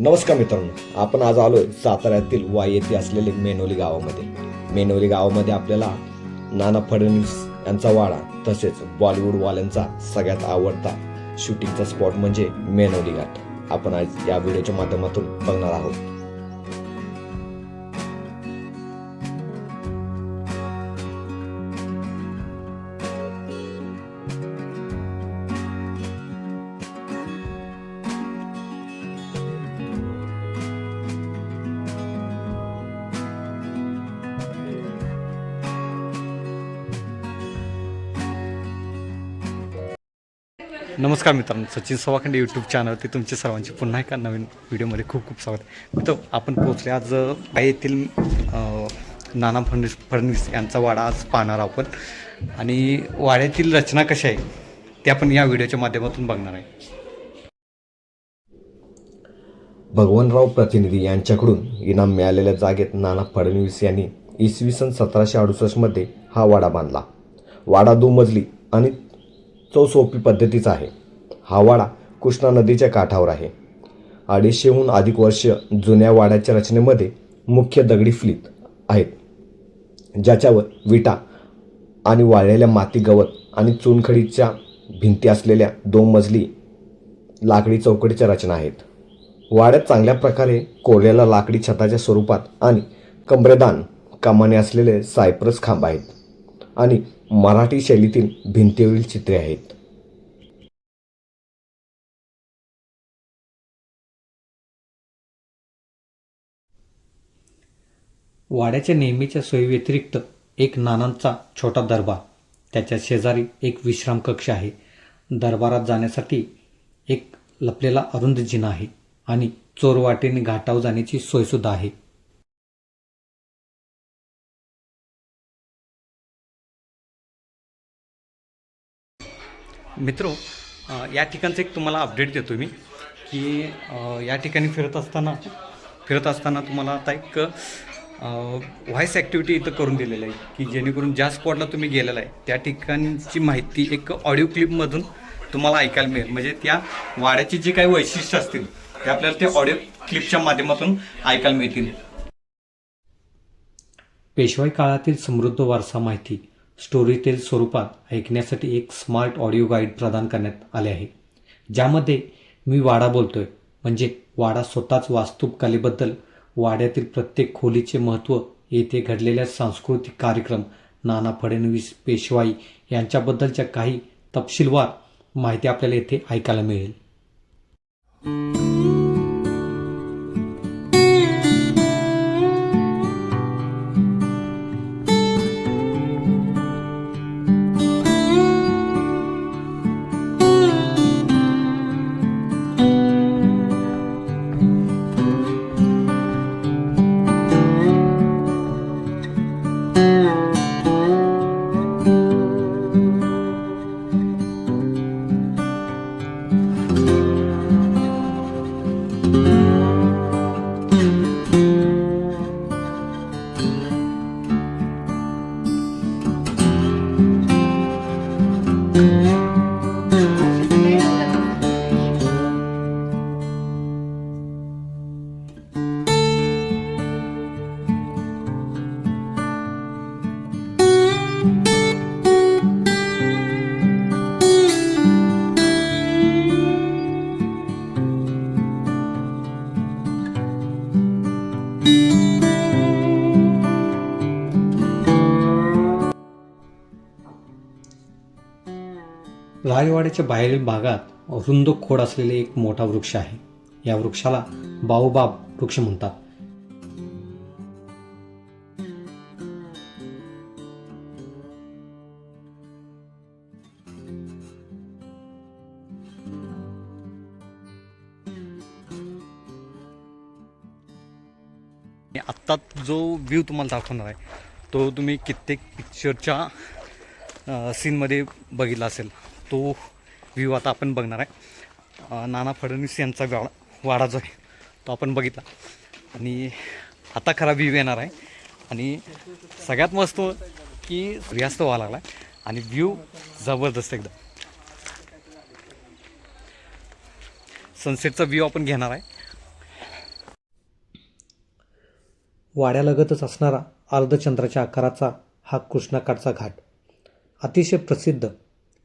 नमस्कार मित्रांनो आपण आज आलोय साताऱ्यातील वाई येथे असलेले मेनोली गावामध्ये. मेनोली गावामध्ये आपल्याला नाना फडणवीस यांचा वाडा तसेच बॉलिवूडवाल्यांचा सगळ्यात आवडता शूटिंगचा स्पॉट म्हणजे मेनोली घाट. आपण आज या व्हिडिओच्या माध्यमातून बघणार आहोत. नमस्कार मित्रांनो सचिन सवाखंडे यूट्यूब चॅनलवरती तुमचे सर्वांचे पुन्हा एका नवीन व्हिडिओमध्ये खूप खूप स्वागत. मित्र आपण पोहोचले आज येथील नाना फडणवीस फडणवीस यांचा वाडा आज पाहणार आपण. आणि वाड्यातील रचना कशा आहे ते आपण या व्हिडिओच्या माध्यमातून बघणार आहे. भगवानराव प्रतिनिधी यांच्याकडून इनाम मिळालेल्या जागेत नाना फडणवीस यांनी इसवी सन सतराशे अडुसष्टमध्ये हा वाडा बांधला. वाडा दुमजली आणि चौसोपी पद्धतीचा आहे. हा वाडा कृष्णा नदीच्या काठावर आहे. अडीचशेहून अधिक वर्ष जुन्या वाड्याच्या रचनेमध्ये मुख्य दगडी फ्लीत आहेत. ज्याच्यावर विटा आणि वाळलेल्या माती गवत आणि चुनखडीच्या भिंती असलेल्या दोन मजली लाकडी चौकटीच्या रचना आहेत. वाड्यात चांगल्या प्रकारे कोरलेला लाकडी छताच्या स्वरूपात आणि कमरेदान कमाने असलेले सायप्रस खांब आहेत. आणि मराठी शैलीतील भिंतीवरील चित्रे आहेत. वाड्याच्या नेहमीच्या सोयीव्यतिरिक्त एक नानांचा छोटा दरबार. त्याच्या शेजारी एक विश्राम कक्ष आहे. दरबारात जाण्यासाठी एक लपलेला अरुंद जिना आहे आणि चोरवाटेने घाटाव जाण्याची सोयसुद्धा आहे. मित्रो या ठिकाणचं एक तुम्हाला अपडेट देतो मी की या ठिकाणी फिरत असताना फिरत असताना तुम्हाला आता एक व्हॉईस ॲक्टिव्हिटी इथं करून दिलेलं आहे की जेणेकरून ज्या स्पॉटला तुम्ही गेलेला आहे त्या ठिकाणची माहिती एक ऑडिओ क्लिपमधून तुम्हाला ऐकायला मिळेल. म्हणजे त्या वाड्याची जी काही वैशिष्ट्य असतील ते आपल्याला ते ऑडिओ क्लिपच्या माध्यमातून ऐकायला मिळतील. पेशवाई काळातील समृद्ध वारसा माहिती. स्टोरीटेल स्वरूपात ऐकण्यासाठी एक स्मार्ट ऑडिओ गाईड प्रदान करण्यात आले आहे. ज्यामध्ये मी वाडा बोलतोय. म्हणजे वाडा स्वतःच वास्तुकलेबद्दल वाड्यातील प्रत्येक खोलीचे महत्त्व येथे घडलेल्या सांस्कृतिक कार्यक्रम नाना फडणवीस पेशवाई यांच्याबद्दलच्या काही तपशीलवार माहिती आपल्याला येथे ऐकायला मिळेल. Музика राजवाड्याच्या बाहेरील भागात रुंद खोड असलेले एक मोठा वृक्ष आहे. या वृक्षाला बाओबाब वृक्ष म्हणतात. आत्ता जो व्ह्यू तुम्हाला दाखवणार आहे तो तुम्ही कित्येक पिक्चरच्या सीनमध्ये बघितला असेल. तो व्ह्यू आता आपण बघणार आहे. नाना फडणवीस यांचा वाडा वाडा जो आहे तो आपण बघितला. आणि आता खरा व्ह्यू येणार आहे. आणि सगळ्यात मस्त की सूर्यास्त व्हायला लागला आहे. आणि व्ह्यू जबरदस्त एकदम. सनसेटचा व्ह्यू आपण घेणार आहे. वाड्यालगतच असणारा अर्धचंद्राच्या आकाराचा हा कृष्णाकाठचा घाट. अतिशय प्रसिद्ध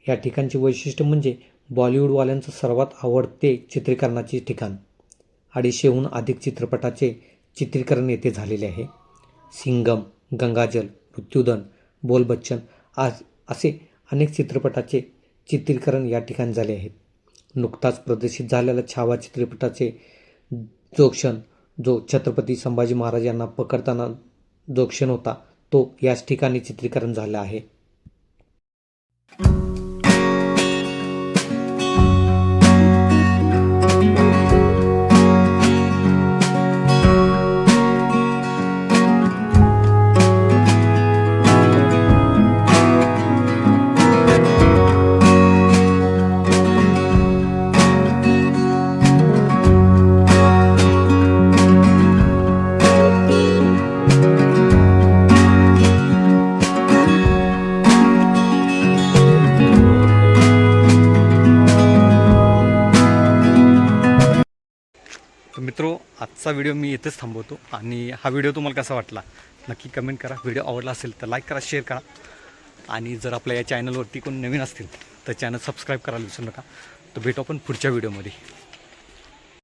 या ठिकाणचे वैशिष्ट्य म्हणजे बॉलिवूडवाल्यांचं सर्वात आवडते चित्रीकरणाचे ठिकाण. अडीचशेहून अधिक चित्रपटाचे चित्रीकरण येथे झालेले आहे. सिंगम गंगाजल मृत्यूदन बोल बच्चन आज असे अनेक चित्रपटाचे चित्रीकरण या ठिकाणी झाले आहेत. नुकताच प्रदर्शित झालेल्या छावा चित्रपटाचे जो क्षण जो छत्रपती संभाजी महाराज यांना पकडताना जो क्षण होता तो याच ठिकाणी चित्रीकरण झालं आहे. आजचा व्हिडिओ मी इथेच थांबवतो आणि हा व्हिडिओ तुम्हाला कसा वाटला नक्की कमेंट करा. व्हिडिओ आवडला असेल तर लाईक करा शेअर करा. आणि जर आपल्या या चॅनलवरती कोण नवीन असतील तर चॅनल सबस्क्राईब करायला विसरू नका. तर भेटू आपण पुढच्या व्हिडिओमध्ये.